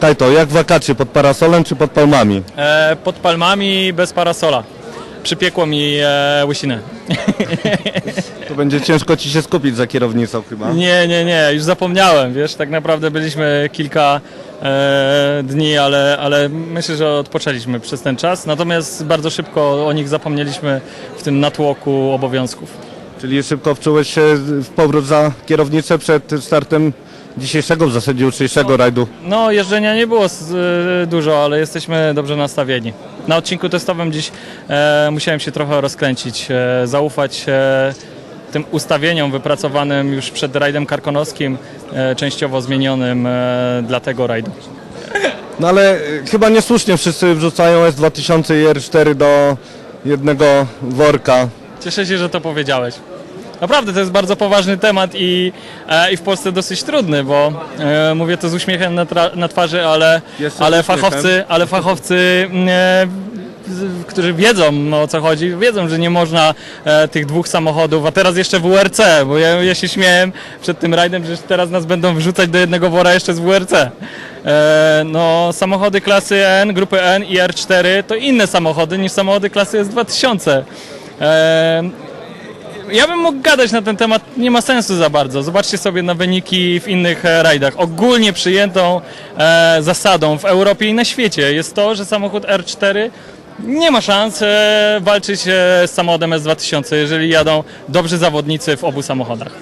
Kajto, jak wakacje? Pod parasolem czy pod palmami? E, pod palmami bez parasola. Przypiekło mi e, łysinę. To będzie ciężko ci się skupić za kierownicą chyba. Nie, nie, nie, już zapomniałem, wiesz, tak naprawdę byliśmy kilka e, dni, ale, ale myślę, że odpoczęliśmy przez ten czas, natomiast bardzo szybko o nich zapomnieliśmy w tym natłoku obowiązków. Czyli szybko wczułeś się w powrót za kierownicę przed startem dzisiejszego, w zasadzie jutrzejszego rajdu. No, jeżdżenia nie było z, e, dużo, ale jesteśmy dobrze nastawieni. Na odcinku testowym dziś e, musiałem się trochę rozkręcić, e, zaufać e, tym ustawieniom wypracowanym już przed rajdem karkonoskim, e, częściowo zmienionym e, dla tego rajdu. No ale y, chyba niesłusznie wszyscy wrzucają S2000 i R4 do jednego worka. Cieszę się, że to powiedziałeś. Naprawdę to jest bardzo poważny temat i, e, i w Polsce dosyć trudny, bo e, mówię to z uśmiechem na, tra- na twarzy, ale, Jeszcze ale uśmiechem. fachowcy, ale fachowcy e, z- którzy wiedzą o co chodzi, wiedzą, że nie można e, tych dwóch samochodów, a teraz jeszcze WRC, bo ja, ja się śmiałem przed tym rajdem, że teraz nas będą wrzucać do jednego wora jeszcze z WRC. E, no, samochody klasy N, grupy N i R4 to inne samochody niż samochody klasy S2000. E, ja bym mógł gadać na ten temat, nie ma sensu za bardzo. Zobaczcie sobie na wyniki w innych e, rajdach. Ogólnie przyjętą e, zasadą w Europie i na świecie jest to, że samochód R4 nie ma szans e, walczyć e, z samochodem S2000, jeżeli jadą dobrzy zawodnicy w obu samochodach.